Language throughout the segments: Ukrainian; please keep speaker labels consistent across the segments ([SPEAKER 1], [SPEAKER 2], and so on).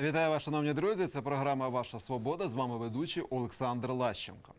[SPEAKER 1] Вітаю вас, шановні друзі. Це програма Ваша Свобода. З вами ведучий Олександр Лащенко.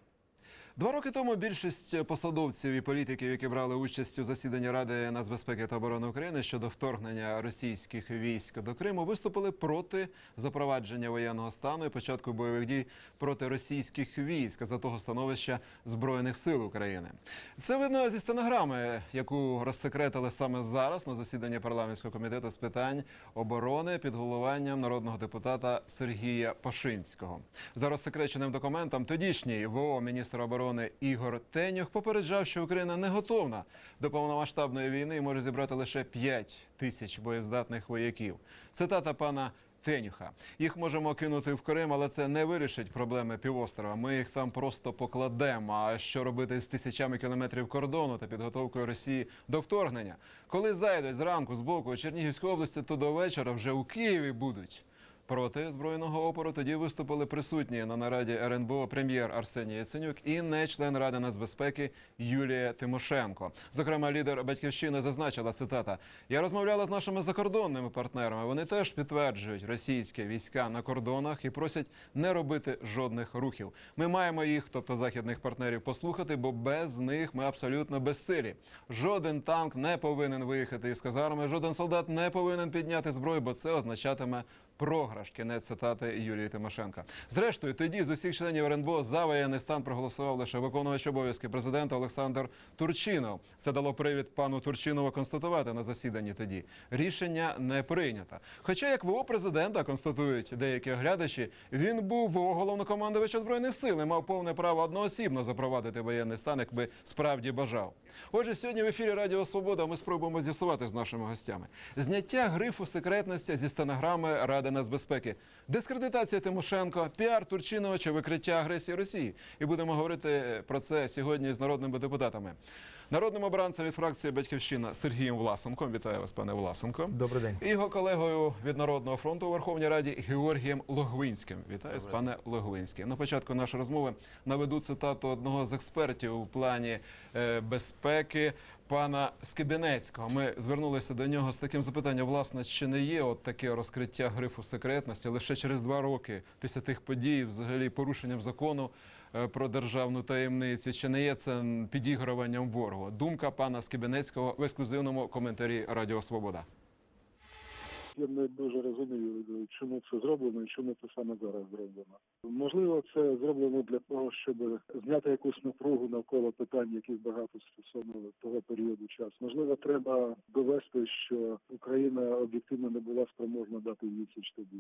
[SPEAKER 1] Два роки тому більшість посадовців і політиків, які брали участь у засіданні Ради нацбезпеки та оборони України щодо вторгнення російських військ до Криму, виступили проти запровадження воєнного стану і початку бойових дій проти російських військ за того становища збройних сил України. Це видно зі стенограми, яку розсекретили саме зараз на засіданні парламентського комітету з питань оборони під головуванням народного депутата Сергія Пашинського. За розсекреченим документом тодішній ВО міністр оборони Ігор Тенюх попереджав, що Україна не готовна до повномасштабної війни і може зібрати лише 5 тисяч боєздатних вояків. Цитата пана. Тенюха їх можемо кинути в Крим, але це не вирішить проблеми півострова. Ми їх там просто покладемо. А що робити з тисячами кілометрів кордону та підготовкою Росії до вторгнення? Коли зайдуть зранку з боку Чернігівської області, то до вечора вже у Києві будуть. Проти збройного опору тоді виступили присутні на нараді РНБО прем'єр Арсеній Яценюк і не член Ради нацбезпеки Юлія Тимошенко. Зокрема, лідер батьківщини зазначила цитата: Я розмовляла з нашими закордонними партнерами. Вони теж підтверджують російські війська на кордонах і просять не робити жодних рухів. Ми маємо їх, тобто західних партнерів, послухати, бо без них ми абсолютно безсилі. Жоден танк не повинен виїхати із казарми, жоден солдат не повинен підняти зброю, бо це означатиме програш. Кінець цитати Юлії Тимошенка. Зрештою, тоді з усіх членів РНБО за воєнний стан проголосував лише виконувач обов'язки президента Олександр Турчинов. Це дало привід пану Турчинову констатувати на засіданні тоді. Рішення не прийнято. Хоча, як ВО президента констатують деякі оглядачі, він був ВО головнокомандувача збройних сил і мав повне право одноосібно запровадити воєнний стан, якби справді бажав. Отже, сьогодні в ефірі Радіо Свобода ми спробуємо з'ясувати з нашими гостями зняття грифу секретності зі стенограми Ради нацбезпеки, дискредитація Тимошенко, піар Турчинова чи викриття агресії Росії. І будемо говорити про це сьогодні з народними депутатами. Народним обранцем від фракції Батьківщина Сергієм Власенком. Вітаю вас, пане Власенко.
[SPEAKER 2] Добрий день.
[SPEAKER 1] І його колегою від Народного фронту у Верховній Раді Георгієм Логвинським. Вітаю вас, пане Логвинський. На початку нашої розмови наведу цитату одного з експертів у плані е, безпеки. Пана Скибінецького ми звернулися до нього з таким запитанням: власне, чи не є от таке розкриття грифу секретності лише через два роки після тих подій, взагалі порушенням закону е, про державну таємницю? Чи не є це підігруванням ворогу? Думка пана Скибінецького в ексклюзивному коментарі Радіо Свобода.
[SPEAKER 3] Я не дуже розумію, чому це зроблено і чому це саме зараз зроблено. Можливо, це зроблено для того, щоб зняти якусь напругу навколо питань, яких багато стосовно того періоду часу. Можливо, треба довести, що Україна об'єктивно не була спроможна дати відсіч тоді.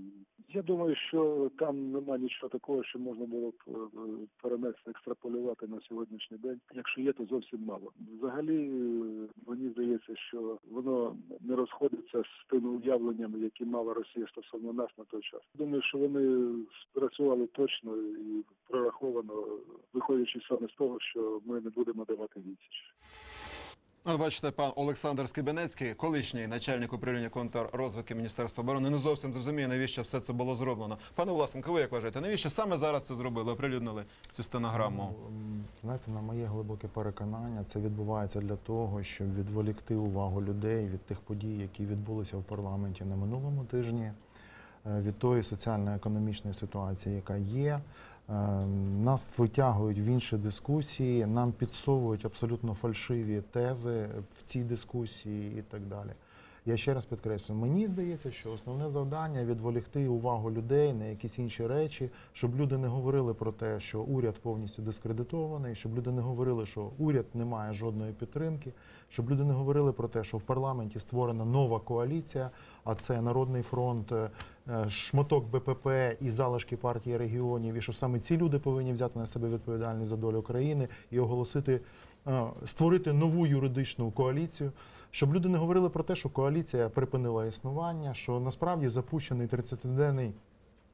[SPEAKER 3] Я думаю, що там нема нічого такого, що можна було б е, перенести, екстраполювати на сьогоднішній день. Якщо є, то зовсім мало. Взагалі, е, мені здається, що воно не розходиться з тими уявленнями, які мала Росія стосовно нас на той час. Думаю, що вони спрацювали точно і прораховано, виходячи саме з того, що ми не будемо давати відсіч.
[SPEAKER 1] От бачите, пан Олександр Скибенецький, колишній начальник управління контррозвідки Міністерства оборони, не зовсім розуміє, навіщо все це було зроблено. Пане Власенко, ви як вважаєте, навіщо саме зараз це зробили? Оприлюднили цю стенограму?
[SPEAKER 2] Знаєте, на моє глибоке переконання, це відбувається для того, щоб відволікти увагу людей від тих подій, які відбулися в парламенті на минулому тижні, е, від тої соціально-економічної ситуації, яка є. Е, Нас витягують в інші дискусії, нам підсовують абсолютно фальшиві тези в цій дискусії і так далі. Я ще раз підкреслюю, мені здається, що основне завдання відволікти увагу людей на якісь інші речі, щоб люди не говорили про те, що уряд повністю дискредитований, щоб люди не говорили, що уряд не має жодної підтримки, щоб люди не говорили про те, що в парламенті створена нова коаліція, а це Народний фронт, е, шматок БПП і залишки партії регіонів, і що саме ці люди повинні взяти на себе відповідальність за долю країни і оголосити створити нову юридичну коаліцію, щоб люди не говорили про те, що коаліція припинила існування, що насправді запущений 30-денний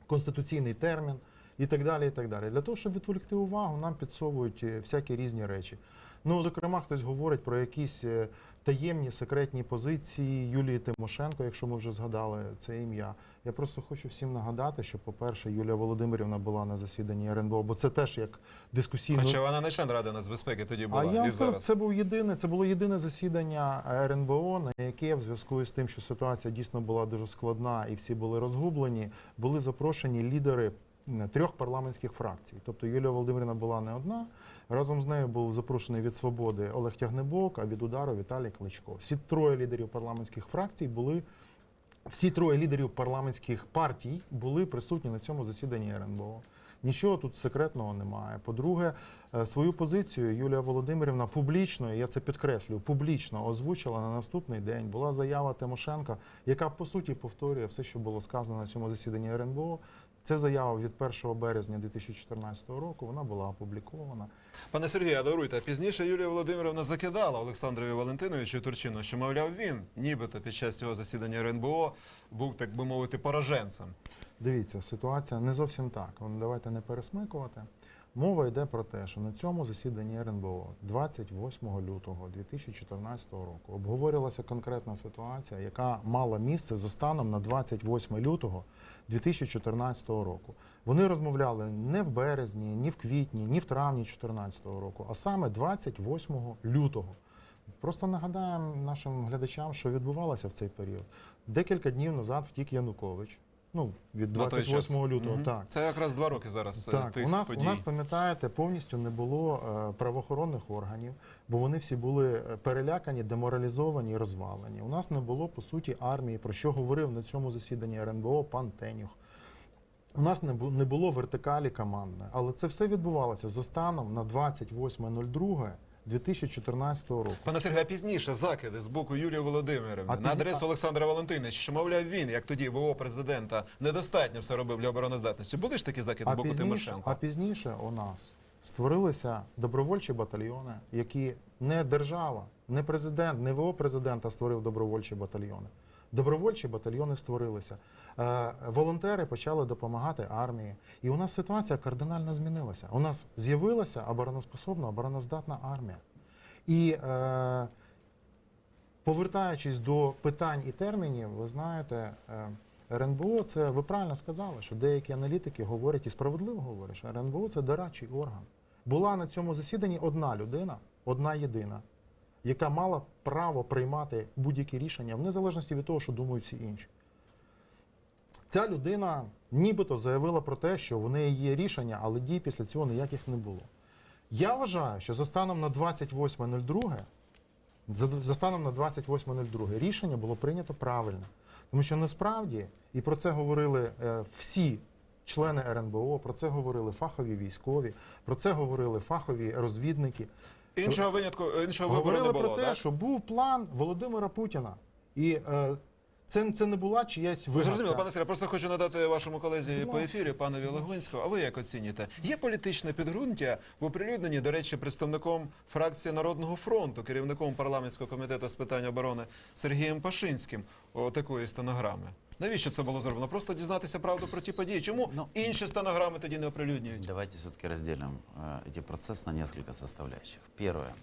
[SPEAKER 2] конституційний термін і так далі. і так далі. Для того, щоб відволікти увагу, нам підсовують е, всякі різні речі. Ну, зокрема, хтось говорить про якісь е, таємні секретні позиції Юлії Тимошенко, якщо ми вже згадали це ім'я. Я просто хочу всім нагадати, що, по-перше, Юлія Володимирівна була на засіданні РНБО, бо це теж як дискусійно.
[SPEAKER 1] Хоча вона не член Ради нацбезпеки тоді була
[SPEAKER 2] А я
[SPEAKER 1] і зараз.
[SPEAKER 2] це був єдине, це було єдине засідання РНБО, на яке в зв'язку з тим, що ситуація дійсно була дуже складна і всі були розгублені, були запрошені лідери трьох парламентських фракцій. Тобто Юлія Володимирівна була не одна. Разом з нею був запрошений від свободи Олег Тягнебок, а від удару Віталій Кличко. Всі троє лідерів парламентських фракцій були. Всі троє лідерів парламентських партій були присутні на цьому засіданні РНБО. Нічого тут секретного немає. По-друге, е, свою позицію Юлія Володимирівна публічно, я це підкреслюю, публічно озвучила на наступний день. Була заява Тимошенка, яка по суті повторює все, що було сказано на цьому засіданні РНБО. Це заява від 1 березня 2014 року. Вона була опублікована.
[SPEAKER 1] Пане Сергію, даруйте, пізніше Юлія Володимирівна закидала Олександрові Валентиновичу Турчину, що, мовляв, він, нібито під час цього засідання РНБО, був, так би мовити, пораженцем.
[SPEAKER 2] Дивіться, ситуація не зовсім так. Давайте не пересмикувати. Мова йде про те, що на цьому засіданні РНБО 28 лютого 2014 року обговорювалася конкретна ситуація, яка мала місце за станом на 28 лютого 2014 року. Вони розмовляли не в березні, ні в квітні, ні в травні 2014 року, а саме 28 лютого. Просто нагадаємо нашим глядачам, що відбувалося в цей період. Декілька днів назад втік Янукович. Ну, від
[SPEAKER 1] На той час.
[SPEAKER 2] лютого,
[SPEAKER 1] Мгм.
[SPEAKER 2] так.
[SPEAKER 1] Це якраз два роки зараз е,
[SPEAKER 2] Так,
[SPEAKER 1] тих
[SPEAKER 2] у нас,
[SPEAKER 1] подій.
[SPEAKER 2] у нас, пам'ятаєте, повністю не було е, правоохоронних органів, бо вони всі були е, перелякані, деморалізовані і розвалені. У нас не було, по суті, армії, про що говорив на цьому засіданні РНБО пан Тенюх. У нас не бу- не було вертикалі командної, але це все відбувалося за станом на 28.02.2014 року.
[SPEAKER 1] Пане Сергію, а пізніше закиди з боку Юлії Володимирівни
[SPEAKER 2] А
[SPEAKER 1] на
[SPEAKER 2] пізні-
[SPEAKER 1] адресу Олександра Валентиновича, що, мовляв, він, як тоді ВО президента, недостатньо все робив для обороноздатності. Були ж такі закиди з боку
[SPEAKER 2] пізніше,
[SPEAKER 1] Тимошенко?
[SPEAKER 2] а пізніше у нас створилися добровольчі батальйони, які не держава, не президент, не ВО президента створив добровольчі батальйони. Добровольчі батальйони створилися. Е, волонтери почали допомагати армії. І у нас ситуація кардинально змінилася. У нас з'явилася обороноспособна, обороноздатна армія. І е, повертаючись до питань і термінів, ви знаєте, е, РНБО це ви правильно сказали, що деякі аналітики говорять і справедливо говорять, що РНБО це дорадчий орган. Була на цьому засіданні одна людина, одна єдина, яка мала право приймати будь-які рішення в незалежності від того, що думають всі інші. Ця людина нібито заявила про те, що в неї є рішення, але дій після цього ніяких не було. Я вважаю, що за станом на 28.02 за, станом на 28.02 рішення було прийнято правильно. Тому що насправді, і про це говорили е, всі члени РНБО, про це говорили фахові військові, про це говорили фахові розвідники.
[SPEAKER 1] Іншого винятку, іншого вибору не було,
[SPEAKER 2] про те,
[SPEAKER 1] так?
[SPEAKER 2] що був план Володимира Путіна. І е, це, це не була чиясь
[SPEAKER 1] Ви
[SPEAKER 2] вигадка.
[SPEAKER 1] Зрозуміло, пане Сергію, просто хочу надати вашому колезі
[SPEAKER 2] Будь
[SPEAKER 1] по ефірі, панові Легонського. А ви як оцінюєте? Є політичне підґрунтя в оприлюдненні, до речі, представником фракції Народного фронту, керівником парламентського комітету з питань оборони Сергієм Пашинським такої стенограми. Навіщо це було зроблено? Просто дізнатися правду про ті події. Чому
[SPEAKER 4] Ну,
[SPEAKER 1] інші стенограми тоді не оприлюднюють?
[SPEAKER 4] Давайте все-таки разделим э, эти процессы на несколько составляющих. Первое.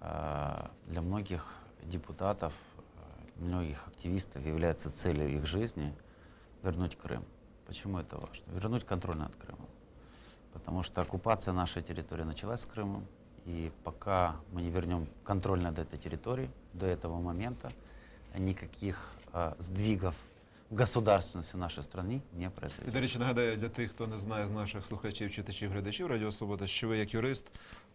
[SPEAKER 4] Э, для многих депутатов, э, многих активистов является целью их жизни вернуть Крым. Почему это важно? Вернуть контроль над Крымом. Потому что оккупация нашей территории началась с Крыма, и пока мы не вернем контроль над этой территорией, до этого момента никаких э, сдвигов в государственности нашей страны не
[SPEAKER 1] І,
[SPEAKER 4] произойдет.
[SPEAKER 1] до речі, нагадаю для тих, хто не знає з наших слухачів, читачів, глядачів Радіо Свобода, що ви як юрист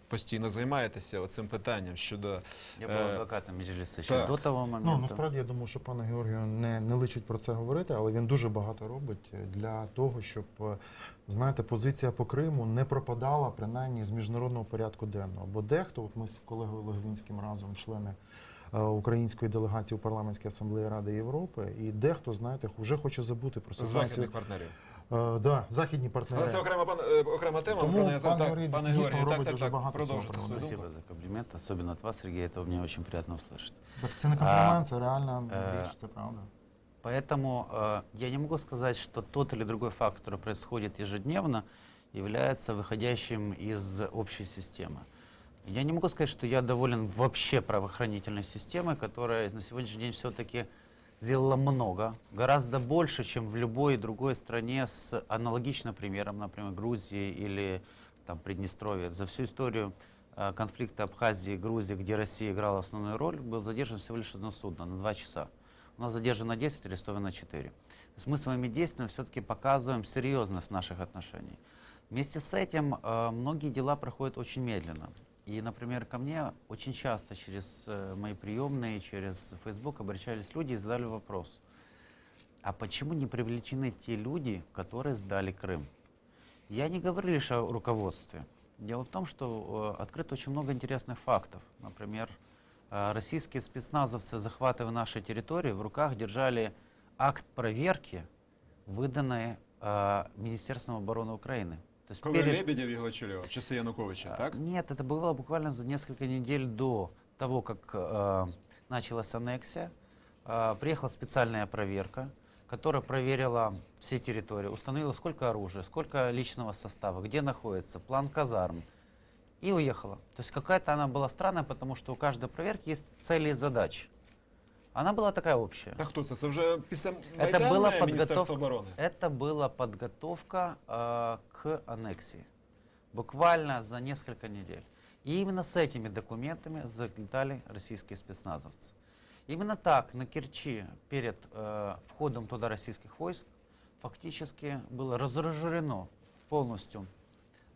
[SPEAKER 1] постійно займаєтеся оцим питанням щодо
[SPEAKER 4] Я был
[SPEAKER 1] Э,
[SPEAKER 4] адвокатом Меджлиса еще
[SPEAKER 1] так.
[SPEAKER 4] до того момента.
[SPEAKER 2] Ну насправді я думаю, що пану Георгію не, не личить про це говорити, але він дуже багато робить для того, щоб е, знаєте, позиція по Криму не пропадала принаймні з міжнародного порядку денного. Бо дехто, от ми з колегою Легвінським разом, члени е, української делегації у парламентській асамблеї Ради Європи, і дехто, знаєте, вже хоче забути про ситуацію.
[SPEAKER 1] західних партнерів.
[SPEAKER 2] Е, да, західні партнери.
[SPEAKER 1] Але це окрема пан е, окрема тема.
[SPEAKER 2] Тому
[SPEAKER 1] про неї
[SPEAKER 2] пан
[SPEAKER 1] так,
[SPEAKER 2] Георгій
[SPEAKER 1] пане
[SPEAKER 2] дійсно
[SPEAKER 1] Георгію, так,
[SPEAKER 2] робить
[SPEAKER 1] так,
[SPEAKER 2] дуже
[SPEAKER 1] так,
[SPEAKER 2] багато з цього
[SPEAKER 1] продовжуйте свою
[SPEAKER 4] Спасибо
[SPEAKER 1] думку.
[SPEAKER 4] за комплимент, особенно от вас, Сергей, это мне очень приятно услышать.
[SPEAKER 2] Так це не комплімент, це
[SPEAKER 1] Е,
[SPEAKER 2] реальна
[SPEAKER 4] э,
[SPEAKER 2] річ, це правда.
[SPEAKER 4] Поэтому э, я не могу сказать, что тот или другой факт, который происходит ежедневно, является выходящим из общей системы. Я не могу сказать, что я доволен вообще правоохранительной системой, которая на сегодняшний день все-таки сделала много, гораздо больше, чем в любой другой стране с аналогичным примером, например, Грузии или там, Приднестровья. За всю историю э, конфликта Абхазии и Грузии, где Россия играла основную роль, был задержан всего лишь одно судно на два часа. У нас задержано 10, арестовано 4. То есть мы своими действиями все-таки показываем серьезность наших отношений. Вместе с этим э, многие дела проходят очень медленно. И, например, ко мне очень часто через э, мои приемные, через Facebook обращались люди и задали вопрос, а почему не привлечены те люди, которые сдали Крым? Я не говорю лишь о руководстве. Дело в том, что э, открыто очень много интересных фактов. Например, э, российские спецназовцы, захватывая наши территории, в руках держали акт проверки, выданный Министерством обороны Украины. То есть
[SPEAKER 1] Коли
[SPEAKER 4] перед-
[SPEAKER 1] Лебедєв його очолював, в часи Януковича,
[SPEAKER 4] а,
[SPEAKER 1] так?
[SPEAKER 4] Нет, это было буквально за несколько недель до того, как э, началась аннексия. Э, приехала специальная проверка, которая проверила все территории, установила, сколько оружия, сколько личного состава, где находится, план казарм. И уехала. То есть какая-то она была странная, потому что у каждой проверки есть цели и задачи. Она была такая общая.
[SPEAKER 1] Та хто це? Це вже після
[SPEAKER 4] Это
[SPEAKER 1] Майдану
[SPEAKER 4] была
[SPEAKER 1] Міністерство
[SPEAKER 4] подготовка,
[SPEAKER 1] оборони?
[SPEAKER 4] это была подготовка э, к аннексии. Буквально за несколько недель. И именно с этими документами залетали российские спецназовцы. Именно так на Керчи перед э, входом туда российских войск фактически было разоружено полностью.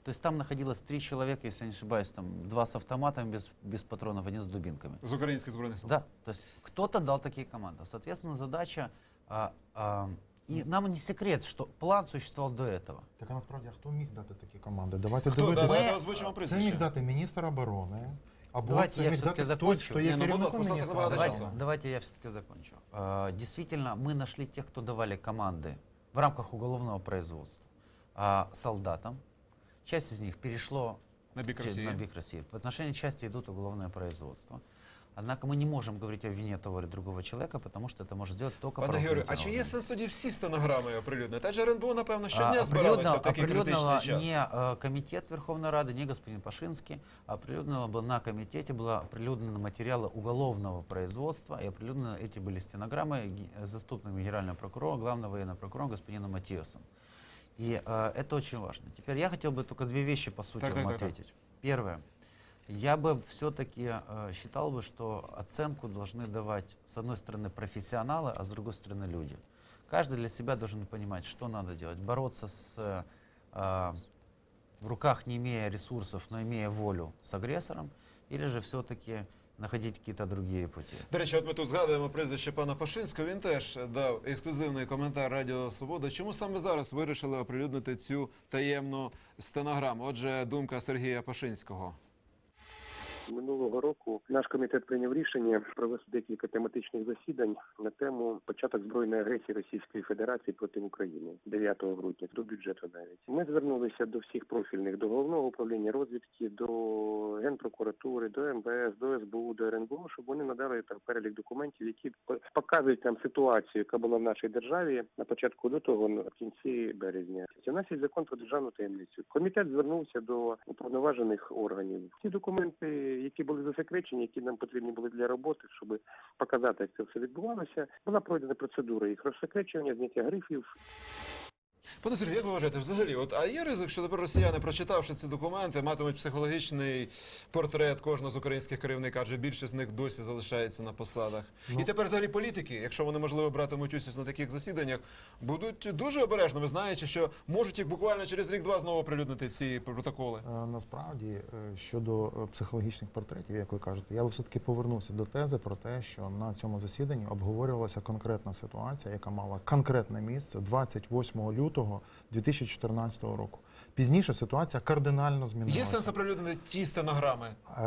[SPEAKER 4] То есть там находилось три человека, если я не ошибаюсь, там два с автоматами без, без патронов, один с дубинками.
[SPEAKER 1] З українських збройних сил?
[SPEAKER 4] Да, то есть кто-то дал такие команды. Соответственно, задача... а, а, и нам не секрет, что план существовал до этого.
[SPEAKER 2] Так а насправді а хто міг дати такі команди? Давайте
[SPEAKER 1] Хто? Да,
[SPEAKER 2] дивитися.
[SPEAKER 1] Давайте озвучимо
[SPEAKER 2] Це
[SPEAKER 1] прізвище.
[SPEAKER 2] міг дати міністр оборони, або
[SPEAKER 4] Давайте
[SPEAKER 2] це
[SPEAKER 4] я
[SPEAKER 2] міг
[SPEAKER 4] все-таки
[SPEAKER 2] дати хтось,
[SPEAKER 4] закончу.
[SPEAKER 2] хто є
[SPEAKER 1] Ні, ну, будь
[SPEAKER 2] керівником
[SPEAKER 1] ласка,
[SPEAKER 2] міністра
[SPEAKER 1] багато
[SPEAKER 2] оборони.
[SPEAKER 1] часу.
[SPEAKER 4] Давайте, давайте я все-таки закончу. А, действительно, мы нашли тех, кто давали команды в рамках уголовного производства а, солдатам. Часть из них перешло
[SPEAKER 1] На бік
[SPEAKER 4] Че-
[SPEAKER 1] Росії.
[SPEAKER 4] на бег России. В отношении части идут уголовное производство. Однако мы не можем говорить о вине того или другого человека, потому что это может сделать только
[SPEAKER 1] Пане Георгію, а
[SPEAKER 4] правоохранительные
[SPEAKER 1] чи є
[SPEAKER 4] органы.
[SPEAKER 1] сенс тоді всі стенограми оприлюднити? Адже РНБО, напевно,
[SPEAKER 4] А,
[SPEAKER 1] щодня збиралися
[SPEAKER 4] определенно-
[SPEAKER 1] в такий
[SPEAKER 4] определенного
[SPEAKER 1] критичний час.
[SPEAKER 4] не э, комитет Верховной Рады, не господин Пашинский, а определенно был на комитете было определено материалы уголовного производства, и определенно эти были стенограммы ге- заступника генерального прокурора, главного военного прокурора господина Матиасом. И э, это очень важно. Теперь я хотел бы только две вещи по сути
[SPEAKER 1] Так,
[SPEAKER 4] вам
[SPEAKER 1] так, так, так.
[SPEAKER 4] ответить. Первое. Я бы все-таки э, считал бы, что оценку должны давать, с одной стороны, профессионалы, а с другой стороны, люди. Каждый для себя должен понимать, что надо делать. Бороться с, э, э, в руках, не имея ресурсов, но имея волю с агрессором, или же все-таки находить якісь другі пути.
[SPEAKER 1] До речі, от ми тут згадуємо прізвище пана Пашинського. Він теж дав ексклюзивний коментар Радіо Свобода. Чому саме зараз вирішили оприлюднити цю таємну стенограму? Отже, думка Сергія Пашинського.
[SPEAKER 5] Минулого року наш комітет прийняв рішення провести декілька тематичних засідань на тему початок збройної агресії Російської Федерації проти України 9 грудня до бюджету. Навіть ми звернулися до всіх профільних до головного управління розвідки, до генпрокуратури, до МВС, до СБУ, до РНБО, щоб вони надали там перелік документів, які по- показують нам ситуацію, яка була в нашій державі на початку лютого на кінці березня. У нас є закон про державну таємницю. Комітет звернувся до уповноважених органів. Ці документи, які були засекречені, які нам потрібні були для роботи, щоб показати, як це все відбувалося, була пройдена процедура їх розсекречення, зняття грифів,
[SPEAKER 1] Пане Сергію, як ви вважаєте, взагалі, от а є ризик, що тепер росіяни, прочитавши ці документи, матимуть психологічний портрет кожного з українських керівників, адже більшість з них досі залишається на посадах.
[SPEAKER 2] Ну.
[SPEAKER 1] І тепер взагалі політики, якщо вони можливо братимуть участь на таких засіданнях, будуть дуже обережними, знаючи, що можуть їх буквально через рік-два знову прилюднити ці протоколи.
[SPEAKER 2] Е, Насправді, е, щодо е, психологічних портретів, як ви кажете, я би все-таки повернувся до тези про те, що на цьому засіданні обговорювалася конкретна ситуація, яка мала конкретне місце 28 лютого 2014 року. Пізніше ситуація кардинально змінилася.
[SPEAKER 1] Є сенс оприлюднити ті стенограми?
[SPEAKER 2] Е,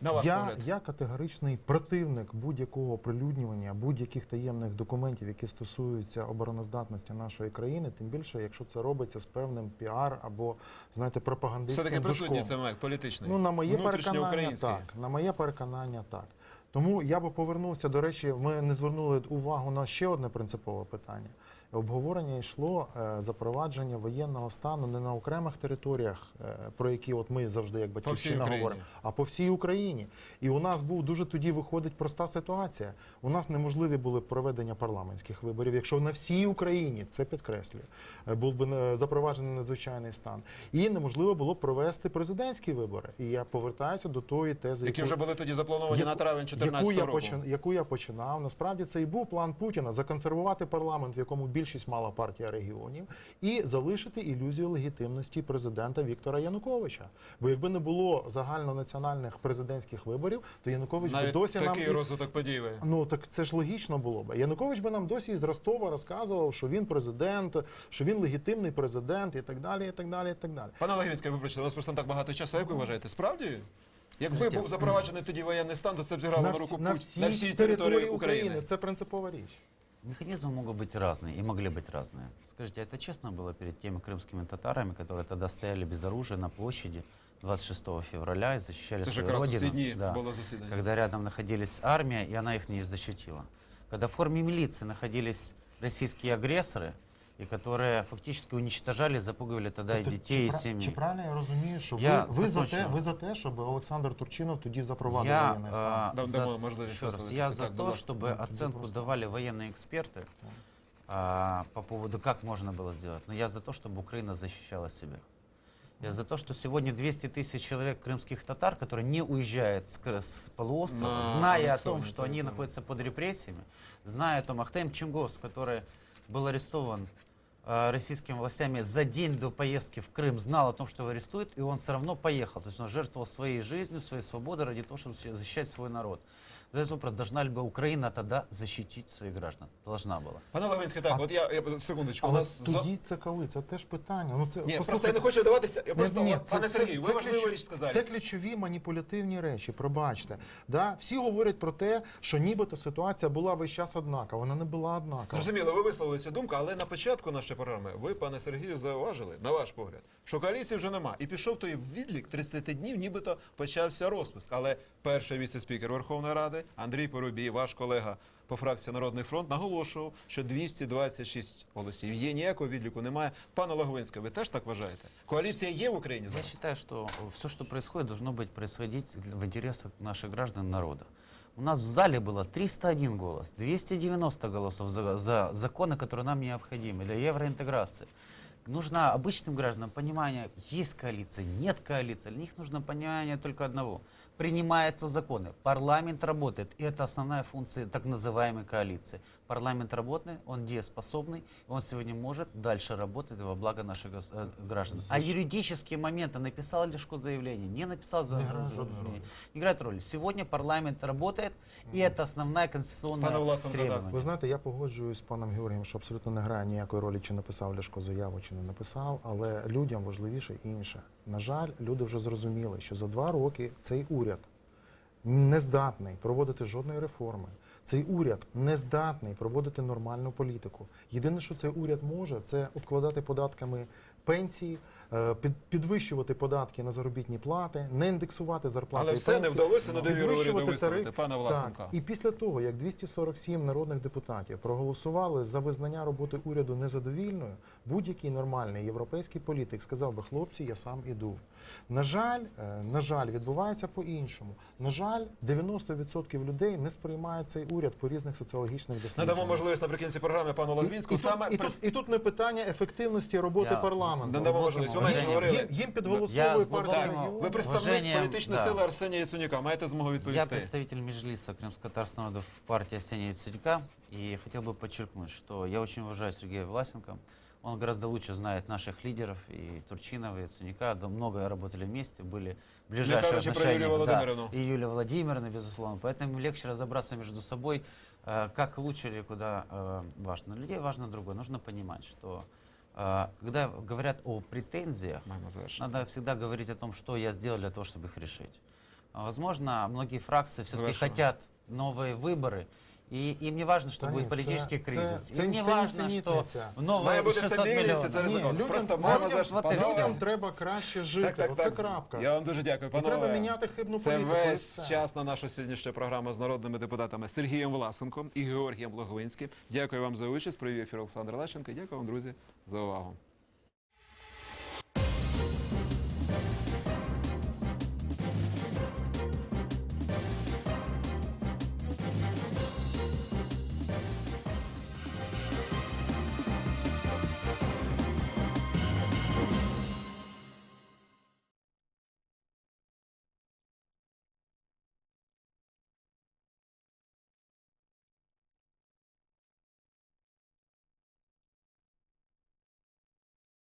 [SPEAKER 1] На ваш
[SPEAKER 2] я,
[SPEAKER 1] погляд?
[SPEAKER 2] я категоричний противник будь-якого оприлюднювання, будь-яких таємних документів, які стосуються обороноздатності нашої країни, тим більше, якщо це робиться з певним піар або знаєте, пропагандистським
[SPEAKER 1] Все таки присутній це політичний.
[SPEAKER 2] Ну, на моє переконання, так. На моє переконання, так. Тому я би повернувся. До речі, ми не звернули увагу на ще одне принципове питання. Обговорення йшло е, запровадження воєнного стану не на окремих територіях, е, про які от ми завжди як батьківщина говоримо, а по всій Україні. І у нас був дуже тоді виходить проста ситуація. У нас неможливі були проведення парламентських виборів, якщо на всій Україні це підкреслюю, е, був би запроваджений надзвичайний стан. І неможливо було провести президентські вибори. І я повертаюся до тої тези,
[SPEAKER 1] Які
[SPEAKER 2] яку-
[SPEAKER 1] вже були тоді заплановані на травень
[SPEAKER 2] яку
[SPEAKER 1] 2014
[SPEAKER 2] я,
[SPEAKER 1] року.
[SPEAKER 2] почин, яку я починав. Насправді це і був план Путіна законсервувати парламент, в якому більшість мала партія регіонів, і залишити ілюзію легітимності президента Віктора Януковича. Бо якби не було загальнонаціональних президентських виборів, то Янукович би досі
[SPEAKER 1] такий
[SPEAKER 2] нам
[SPEAKER 1] розвиток подій.
[SPEAKER 2] Ну так це ж логічно було б. Янукович би нам досі із Ростова розказував, що він президент, що він легітимний президент, і так далі, і так далі, і так далі.
[SPEAKER 1] Пане Лагівське, вибачте, у вас просто так багато часу. Як ви вважаєте, справді? Якби був запроваджений тоді воєнний стан, то це б зіграло на,
[SPEAKER 2] всі-
[SPEAKER 1] руку
[SPEAKER 2] на всій
[SPEAKER 1] на всій території України.
[SPEAKER 2] це принципова річ.
[SPEAKER 4] Механизмы могут быть разные и могли быть разные. Скажите, а это честно было перед теми крымскими татарами, которые тогда стояли без оружия на площади 26 февраля и защищали
[SPEAKER 1] Це ж
[SPEAKER 4] свою
[SPEAKER 1] якраз у ці
[SPEAKER 4] родину?
[SPEAKER 1] дні
[SPEAKER 4] Да.
[SPEAKER 1] було засідання.
[SPEAKER 4] Когда рядом находились армия, и она их не защитила. Когда в форме милиции находились российские агрессоры, и которые фактически уничтожали, запугивали тогда и
[SPEAKER 2] Тобто,
[SPEAKER 4] детей, и
[SPEAKER 2] чи, пра-
[SPEAKER 4] семьи.
[SPEAKER 2] чи правильно я розумію, що
[SPEAKER 4] Я
[SPEAKER 2] ви, ви, за те,
[SPEAKER 4] закончу.
[SPEAKER 2] ви за те, щоб Олександр Турчинов тоді запровадив
[SPEAKER 4] Я,
[SPEAKER 2] воєнний стан?
[SPEAKER 4] а,
[SPEAKER 1] Дам-
[SPEAKER 4] за,
[SPEAKER 1] дамо можливість
[SPEAKER 4] еще раз,
[SPEAKER 1] висловитися.
[SPEAKER 4] я за
[SPEAKER 1] Так, будь
[SPEAKER 4] то,
[SPEAKER 1] ласка.
[SPEAKER 4] чтобы
[SPEAKER 2] Ну,
[SPEAKER 4] оценку
[SPEAKER 2] просто-
[SPEAKER 4] давали военные эксперты а, по поводу, как можно было сделать. Но я за то, чтобы Украина защищала себя. Я за то, что сегодня 200 тысяч человек крымских татар, которые не уезжают с, Кры- с полуострова,
[SPEAKER 1] На
[SPEAKER 4] зная о том,
[SPEAKER 1] аннексованную
[SPEAKER 4] что они
[SPEAKER 1] территорию.
[SPEAKER 4] находятся под репрессиями, зная о том, Ахтем Чингос, который был арестован э, российскими властями за день до поездки в Крым, знал о том, что его арестуют, и он все равно поехал. То есть он жертвовал своей жизнью, своей свободой ради того, чтобы защищать свой народ. Задать вопрос, должна ли бы Украина тогда защитить своих граждан? Должна была.
[SPEAKER 1] Пане Лаговинське, так,
[SPEAKER 2] А-
[SPEAKER 1] от я, я секундочку. у
[SPEAKER 2] Але
[SPEAKER 1] нас зо-
[SPEAKER 2] тоді це коли? Це теж питання. Ну, це,
[SPEAKER 1] Ні, просто я не хочу даватися. Я просто,
[SPEAKER 2] Ні, це-
[SPEAKER 1] пане
[SPEAKER 2] це-
[SPEAKER 1] Сергію, ви
[SPEAKER 2] це
[SPEAKER 1] важливу
[SPEAKER 2] ключ-
[SPEAKER 1] річ сказали.
[SPEAKER 2] Це ключові маніпулятивні речі, пробачте. Да? Всі говорять про те, що нібито ситуація була весь час однакова. Вона не була однакова.
[SPEAKER 1] Зрозуміло, ви висловили цю думку, але на початку нашої програми ви, пане Сергію, зауважили, на ваш погляд, що коаліції вже нема. І пішов той відлік 30 днів, нібито почався розпуск. Але перший віце-спікер Верховної Ради Андрій Порубій, ваш колега по фракції Народний фронт, наголошував, що 226 голосів є, ніякого відліку немає. Пане Лаговинське, ви теж так вважаєте? Коаліція є в Україні
[SPEAKER 4] Я
[SPEAKER 1] зараз?
[SPEAKER 4] считаю, что все, что происходит, должно быть происходить в интересах наших граждан и народа. У нас в зале было 301 голос, 290 голосов за, за законы, которые нам необходимы для евроинтеграции. Нужно обычным гражданам понимание, есть коалиция, нет коалиции. Для них нужно понимание только одного. Принимаются законы, парламент работает. И это основная функция так называемой коалиции. Парламент работает, он дееспособный, и он сегодня может дальше работать во благо наших гос- э, граждан. А юридические моменты, написал Лешко заявление, не написал за-
[SPEAKER 2] Не играет жодной
[SPEAKER 4] заявление,
[SPEAKER 2] роли.
[SPEAKER 4] не играет роли. Сегодня парламент работает, и это основная конституционная
[SPEAKER 1] Пане Власенко, так.
[SPEAKER 4] требование.
[SPEAKER 2] Ви знаєте, я погоджуюсь з паном Георгієм, що абсолютно не грає ніякої ролі, чи написав Ляшко заяву, чи не написав. Але людям важливіше інше. На жаль, люди вже зрозуміли, що за два роки цей уряд не здатний проводити жодної реформи. Цей уряд не здатний проводити нормальну політику. Єдине, що цей уряд може, це обкладати податками пенсії, підвищувати податки на заробітні плати, не індексувати зарплати.
[SPEAKER 1] Але
[SPEAKER 2] і
[SPEAKER 1] все не вдалося на довіру уряду
[SPEAKER 2] тариф.
[SPEAKER 1] пане Власенка.
[SPEAKER 2] Так. І після того, як 247 народних депутатів проголосували за визнання роботи уряду незадовільною, будь-який нормальний європейський політик сказав би, хлопці, я сам іду. На жаль, е, на жаль, відбувається по-іншому. На жаль, 90% людей не сприймають цей уряд по різних соціологічних дослідженнях.
[SPEAKER 1] Надамо можливість наприкінці програми пану
[SPEAKER 2] І, і,
[SPEAKER 1] саме
[SPEAKER 2] і, тут, і тут не питання ефективності роботи
[SPEAKER 4] Я-
[SPEAKER 2] парламенту.
[SPEAKER 1] надамо можливість Ви менше
[SPEAKER 4] Їм-
[SPEAKER 1] говорили.
[SPEAKER 2] Їм, їм
[SPEAKER 4] Я
[SPEAKER 2] підголосовує
[SPEAKER 4] з
[SPEAKER 2] партія
[SPEAKER 4] Богданом-
[SPEAKER 2] регіонів.
[SPEAKER 1] Ви представник
[SPEAKER 4] Уважением,
[SPEAKER 1] політичної
[SPEAKER 4] да.
[SPEAKER 1] сили Арсенія Яценюка. Маєте змогу
[SPEAKER 4] Я
[SPEAKER 1] відповісти.
[SPEAKER 4] представитель Межлиса Крымско-Татарского народа в партии Арсения Яценюка. И хотел бы подчеркнуть, что я очень уважаю Сергея Власенко. Он гораздо лучше знает наших лидеров, и Турчинова, и Яценюка. Да, много работали вместе, были ближайшие
[SPEAKER 1] кажучи, про
[SPEAKER 4] отношения.
[SPEAKER 1] Юлию
[SPEAKER 4] да,
[SPEAKER 1] Владимировну.
[SPEAKER 4] и Юлия Владимировна, безусловно. Поэтому легче разобраться между собой, э, как лучше или куда э, важно. Для людей важно другое. Нужно понимать, что э, когда говорят о претензиях,
[SPEAKER 1] Маємо завершити.
[SPEAKER 4] надо всегда говорить о том, что я сделал для того, чтобы их решить. А, Возможно, многие фракции все-таки
[SPEAKER 1] Завершим.
[SPEAKER 4] хотят новые выборы И им не важно, что
[SPEAKER 2] Да
[SPEAKER 4] будет
[SPEAKER 2] нет,
[SPEAKER 4] политический
[SPEAKER 2] це-
[SPEAKER 4] кризис.
[SPEAKER 2] це-
[SPEAKER 4] им не
[SPEAKER 2] це
[SPEAKER 4] важно, что
[SPEAKER 2] нісенітниця.
[SPEAKER 4] новые
[SPEAKER 1] Має бути
[SPEAKER 4] 600
[SPEAKER 1] стабільність і це результат.
[SPEAKER 2] людям-
[SPEAKER 1] Просто маємо
[SPEAKER 2] людям-
[SPEAKER 1] за панове.
[SPEAKER 2] Людям треба краще жити.
[SPEAKER 1] Так, так,
[SPEAKER 2] Оце
[SPEAKER 1] так.
[SPEAKER 2] крапка.
[SPEAKER 1] Я вам дуже дякую,
[SPEAKER 2] І
[SPEAKER 1] панове.
[SPEAKER 2] треба міняти хибну
[SPEAKER 1] Це
[SPEAKER 2] політику. і
[SPEAKER 1] весь
[SPEAKER 2] все.
[SPEAKER 1] час на нашу сьогоднішню програму з народними депутатами Сергієм Власенком і Георгієм Логовинським. Дякую вам за участь. Привів ефір Олександр Лещенко. Дякую вам, друзі, за увагу.